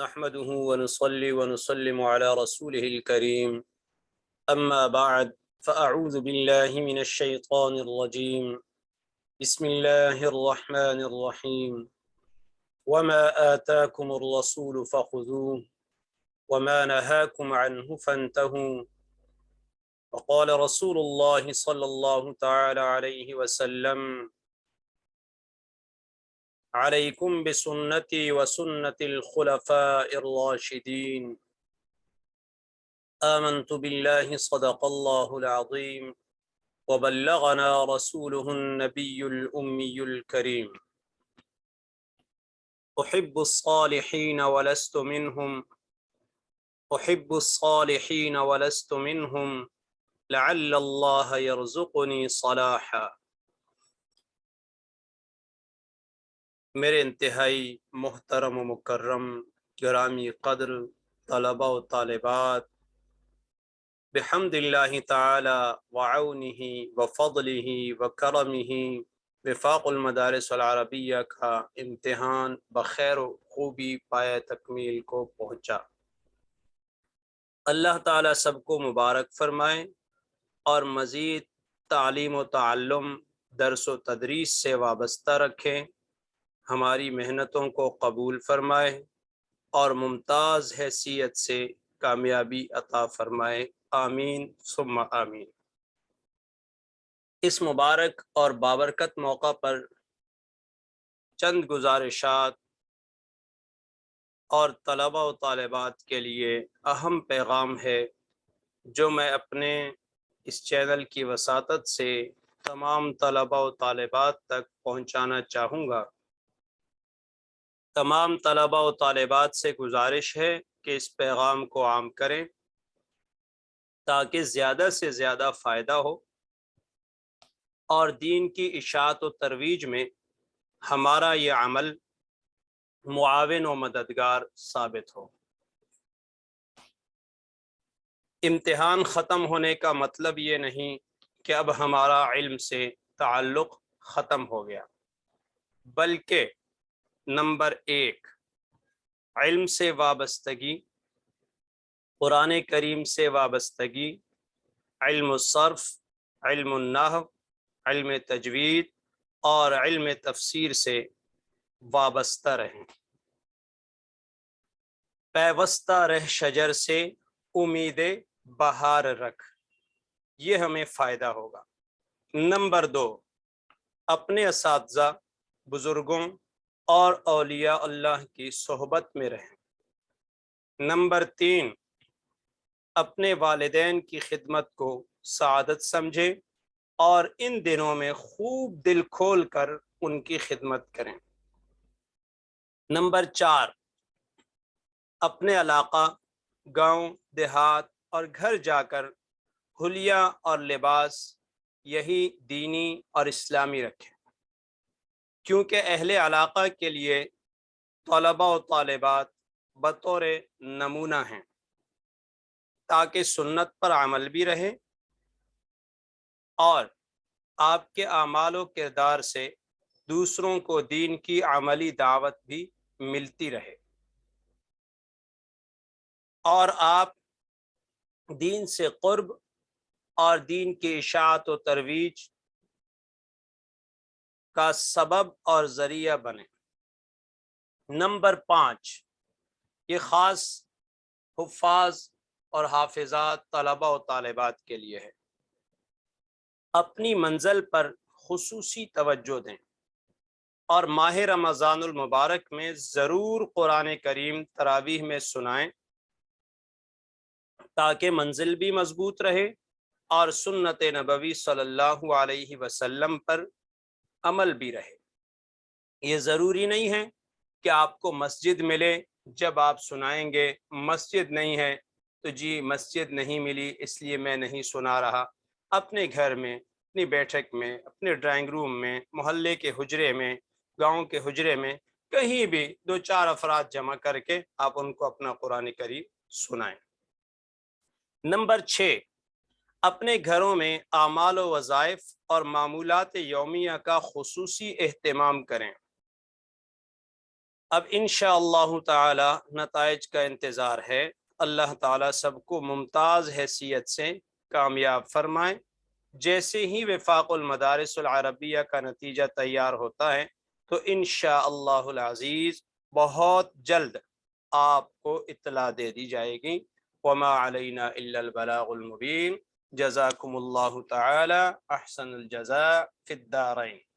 نحمده ونصلي ونسلم على رسوله الكريم. أما بعد فأعوذ بالله من الشيطان الرجيم. بسم الله الرحمن الرحيم. وما آتاكم الرسول فخذوه وما نهاكم عنه فانتهوا. وقال رسول الله صلى الله تعالى عليه وسلم عليكم بسنتي وسنة الخلفاء الراشدين. آمنت بالله صدق الله العظيم وبلغنا رسوله النبي الأمي الكريم. أحب الصالحين ولست منهم. أحب الصالحين ولست منهم. لعل الله يرزقني صلاحا. میرے انتہائی محترم و مکرم، گرامی قدر طلبہ و طالبات بحمد اللہ تعالی وعونہ وفضلہ وکرمہ وفاق المدارس العربیہ کا امتحان بخیر و خوبی پایا تکمیل کو پہنچا۔ اللہ تعالی سب کو مبارک فرمائے اور مزید تعلیم و تعلم درس و تدریس سے وابستہ رکھیں ہماری محنتوں کو قبول فرمائے اور ممتاز حیثیت سے کامیابی عطا فرمائے۔ آمین۔ ثم آمین۔ اس مبارک اور بابرکت موقع پر چند گزارشات اور طلبہ و طالبات کے لیے اہم پیغام ہے جو میں اپنے اس چینل کی وساطت سے تمام طلبہ و طالبات تک پہنچانا چاہوں گا۔ تمام طلبہ و طالبات سے گزارش ہے کہ اس پیغام کو عام کریں تاکہ زیادہ سے زیادہ فائدہ ہو اور دین کی اشاعت و ترویج میں ہمارا یہ عمل معاون و مددگار ثابت ہو۔ امتحان ختم ہونے کا مطلب یہ نہیں کہ اب ہمارا علم سے تعلق ختم ہو گیا، بلکہ نمبر ایک، علم سے وابستگی، قرآن کریم سے وابستگی، علم الصرف، علم النحو، علم تجوید اور علم تفسیر سے وابستہ رہیں۔ پیوستہ رہ شجر سے امید بہار رکھ، یہ ہمیں فائدہ ہوگا۔ نمبر دو، اپنے اساتذہ، بزرگوں اور اولیاء اللہ کی صحبت میں رہیں۔ نمبر تین، اپنے والدین کی خدمت کو سعادت سمجھے اور ان دنوں میں خوب دل کھول کر ان کی خدمت کریں۔ نمبر چار، اپنے علاقہ، گاؤں، دیہات اور گھر جا کر حلیہ اور لباس یہی دینی اور اسلامی رکھیں۔ کیونکہ اہل علاقہ کے لیے طلبہ و طالبات بطور نمونہ ہیں۔ تاکہ سنت پر عمل بھی رہے اور آپ کے اعمال و کردار سے دوسروں کو دین کی عملی دعوت بھی ملتی رہے۔ اور آپ دین سے قرب اور دین کی اشاعت و ترویج کا سبب اور ذریعہ بنے۔ نمبر پانچ، یہ خاص حفاظ اور حافظات، طلبہ و طالبات کے لیے ہے۔ اپنی منزل پر خصوصی توجہ دیں۔ اور ماہ رمضان المبارک میں ضرور قرآن کریم تراویح میں سنائیں۔ تاکہ منزل بھی مضبوط رہے اور سنت نبوی صلی اللہ علیہ وسلم پر عمل بھی رہے۔ یہ ضروری نہیں ہے کہ آپ کو مسجد ملے، جب آپ سنائیں گے مسجد نہیں ہے تو جی مسجد نہیں ملی اس لیے میں نہیں سنا رہا۔ اپنے گھر میں، اپنی بیٹھک میں، اپنے ڈرائنگ روم میں، محلے کے حجرے میں، گاؤں کے حجرے میں، کہیں بھی دو چار افراد جمع کر کے آپ ان کو اپنا قرآن کریم سنائیں۔ نمبر چھ اپنے گھروں میں اعمال و وظائف اور معمولات یومیہ کا خصوصی اہتمام کریں۔ اب انشاءاللہ تعالی نتائج کا انتظار ہے۔ اللہ تعالی سب کو ممتاز حیثیت سے کامیاب فرمائے۔ جیسے ہی وفاق المدارس العربیہ کا نتیجہ تیار ہوتا ہے، تو انشاءاللہ العزیز بہت جلد آپ کو اطلاع دے دی جائے گی۔ وما علینا الا البلاغ المبین جزاكم الله تعالى. أحسن الجزاء في الدارين.